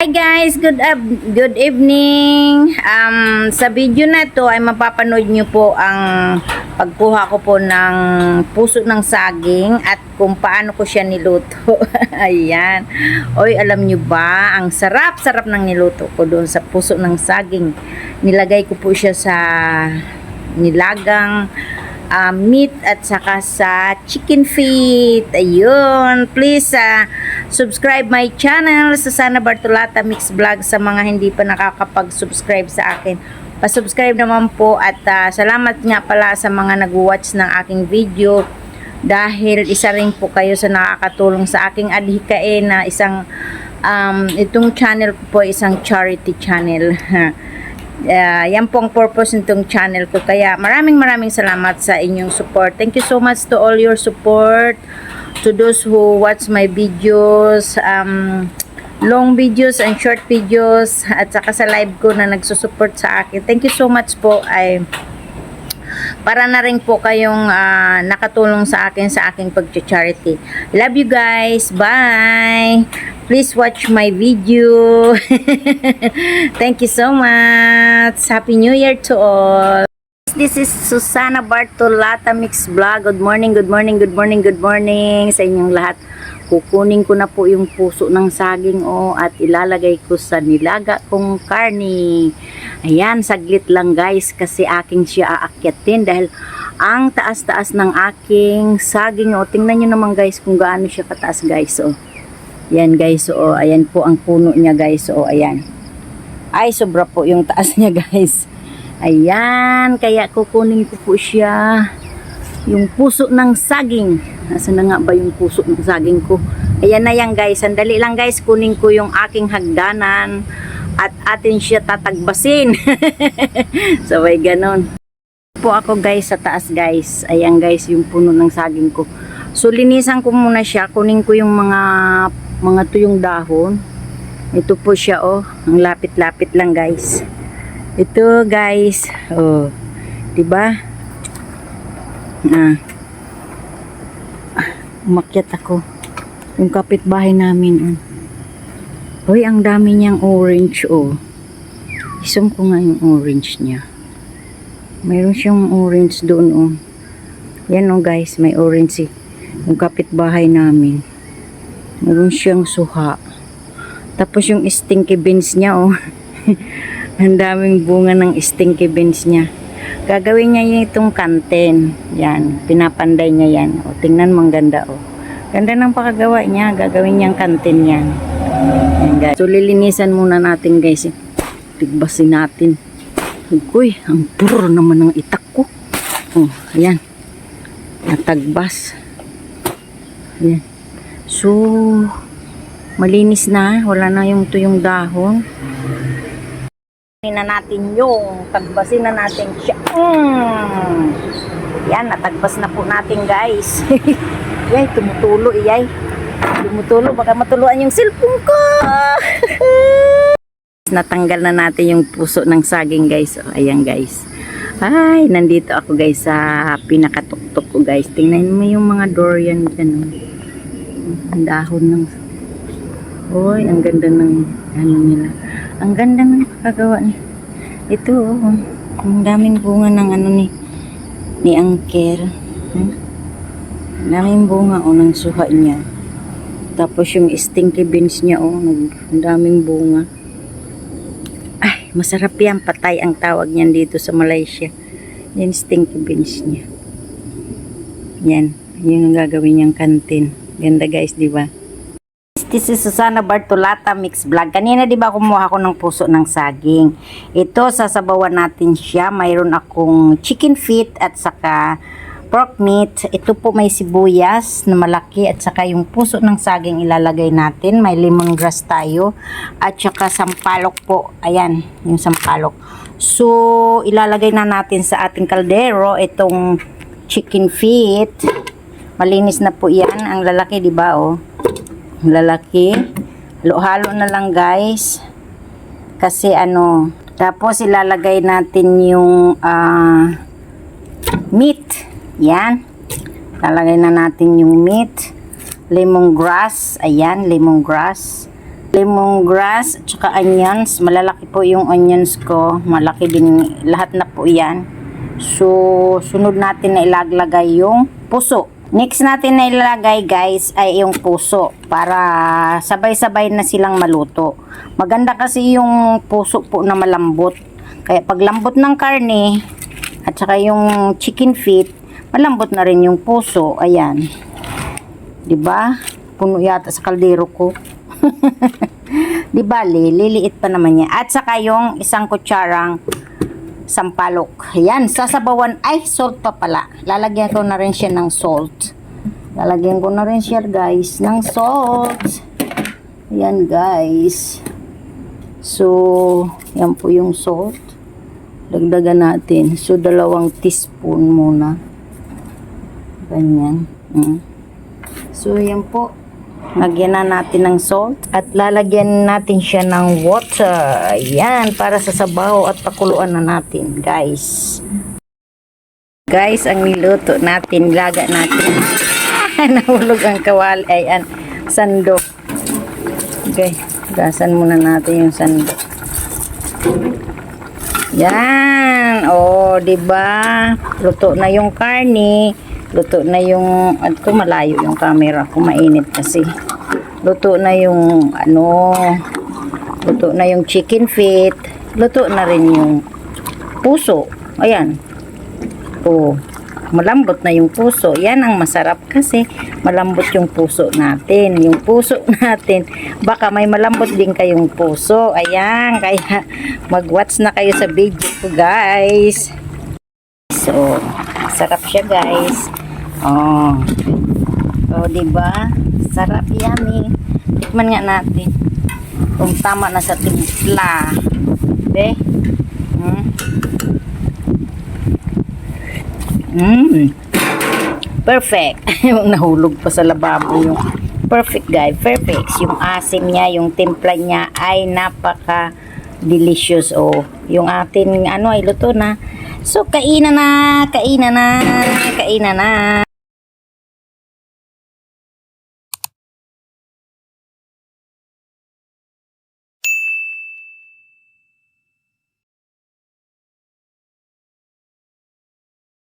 Hi guys, good up, good evening. Um, sa video na to ay mapapanood nyo po ang pagkuha ko po ng puso ng saging at kung paano ko siya niluto. Ayan. Oy, alam nyo ba, ang sarap-sarap ng niluto ko doon sa puso ng saging. Nilagay ko po siya sa nilagang ah, meat at saka sa chicken feet. Ayun. Please ah, subscribe my channel sa Sana Bartolata Mix Vlog sa mga hindi pa nakakapag-subscribe sa akin. Pa-subscribe naman po at ah, salamat nga pala sa mga nag-watch ng aking video dahil isa rin po kayo sa nakakatulong sa aking adhikain na isang um, itong channel ko po isang charity channel. Uh, yan po ang purpose nitong channel ko. Kaya maraming maraming salamat sa inyong support. Thank you so much to all your support. To those who watch my videos, um, long videos and short videos, at saka sa live ko na nagsusupport sa akin. Thank you so much po. I para na rin po kayong ah, nakatulong sa akin sa aking pag-charity. Love you guys. Bye. Please watch my video. Thank you so much. Happy New Year to all. This is Susana Bartolata Mix Vlog. Good morning, good morning, good morning, good morning sa inyong lahat. Kukunin ko na po yung puso ng saging o at ilalagay ko sa nilaga kong karni. Ayan, saglit lang guys kasi aking siya aakyatin dahil ang taas-taas ng aking saging o tingnan nyo naman guys kung gaano siya kataas guys o. Yan guys o, ayan po ang puno niya guys o, ayan. Ay, sobra po yung taas niya guys. Ayan, kaya kukunin ko po siya yung puso ng saging. Nasaan na nga ba yung puso ng saging ko? Ayan na yan guys. Sandali lang guys. Kunin ko yung aking hagdanan at atin siya tatagbasin. Sabay ganon. Po ako guys sa taas guys. Ayan guys yung puno ng saging ko. So linisan ko muna siya. Kunin ko yung mga mga tuyong dahon. Ito po siya oh. Ang lapit-lapit lang guys. Ito guys. Oh. 'Di ba? Ah. Ah, umakyat ako. Yung kapitbahay namin. Oh. Hoy, ang dami niyang orange, oh. Isum ko nga yung orange niya. Mayroon siyang orange doon, oh. Yan, oh, guys. May orange, eh. Yung kapitbahay namin. Mayroon siyang suha. Tapos yung stinky beans niya, oh. ang daming bunga ng stinky beans niya. Gagawin niya itong kanten. Yan. Pinapanday niya yan. O, tingnan mo ganda, o. Ganda ng pakagawa niya. Gagawin niyang kanten yan. Yan, guys. So, lilinisan muna natin, guys. eh. Tigbasin natin. Uy, ang puro naman ng itak ko. Oh, ayan. Natagbas. Ayan. So, malinis na. Wala na yung tuyong dahon. Na natin yung tagbasin na natin siya. Mm. Yan, natagbas na po natin guys. Yay, tumutulo iyay. Tumutulo, baka matuluan yung cellphone ko. Natanggal na natin yung puso ng saging guys. O, ayan guys. Ay, nandito ako guys sa pinakatuktok ko guys. Tingnan mo yung mga durian dyan. oh. Ang dahon ng... Uy, ang ganda ng ano nila. Ang ganda ng pagkagawa niya. Ito, oh. Ang daming bunga ng ano ni ni Angker. Hmm? Daming bunga, oh, ng suha niya. Tapos yung stinky beans niya, oh. Ang daming bunga. Ay, masarap yan. Patay ang tawag niyan dito sa Malaysia. Yan stinky beans niya. Yan. Yun ang gagawin niyang kantin. Ganda guys, di ba? This is Susana Bartolata Mix Vlog. Kanina di ba kumuha ko ng puso ng saging. Ito, sasabawan natin siya. Mayroon akong chicken feet at saka pork meat. Ito po may sibuyas na malaki at saka yung puso ng saging ilalagay natin. May lemongrass tayo at saka sampalok po. Ayan, yung sampalok. So, ilalagay na natin sa ating kaldero itong chicken feet. Malinis na po yan. Ang lalaki, di ba, oh lalaki. Halo-halo na lang guys. Kasi ano, tapos ilalagay natin yung ah, meat. Yan. Lalagay na natin yung meat. Lemongrass. Ayan, lemongrass. lemongrass at saka onions. Malalaki po yung onions ko. Malaki din lahat na po yan. So, sunod natin na ilaglagay yung puso. Next natin na ilalagay guys ay yung puso para sabay-sabay na silang maluto. Maganda kasi yung puso po na malambot. Kaya pag lambot ng karne at saka yung chicken feet, malambot na rin yung puso. Ayan. 'Di ba? Puno yata sa kaldero ko. Di bali, liliit pa naman niya. At saka yung isang kutsarang sampalok. Yan, sasabawan. Ay, salt pa pala. Lalagyan ko na rin siya ng salt. Lalagyan ko na rin siya, guys, ng salt. Yan, guys. So, yan po yung salt. Dagdagan natin. So, dalawang teaspoon muna. Ganyan. Mm. So, yan po. Lagyan na natin ng salt at lalagyan natin siya ng water. Ayan, para sa sabaw at pakuluan na natin, guys. Guys, ang niluto natin, laga natin. Nahulog ang kawali. Ayan, sandok. Okay, gasan muna natin yung sandok. Yan. Oh, 'di ba? Luto na yung karne. Luto na yung at ko malayo yung camera ko mainit kasi. Luto na yung ano, luto na yung chicken feet. Luto na rin yung puso. Ayan. Oh, malambot na yung puso. Yan ang masarap kasi malambot yung puso natin. Yung puso natin, baka may malambot din kayong puso. Ayan, kaya mag-watch na kayo sa video ko, guys. So, sarap siya, guys. Oh. Oh, di ba? Sarap yummy. Tikman nga natin. Kung tama na sa timpla. Be? Hmm? Mm. Perfect. yung nahulog pa sa lababo yung perfect guy. Perfect. Yung asim niya, yung timpla niya ay napaka delicious. Oh, yung atin ano ay luto na. So, kainan na, kainan na, kainan na.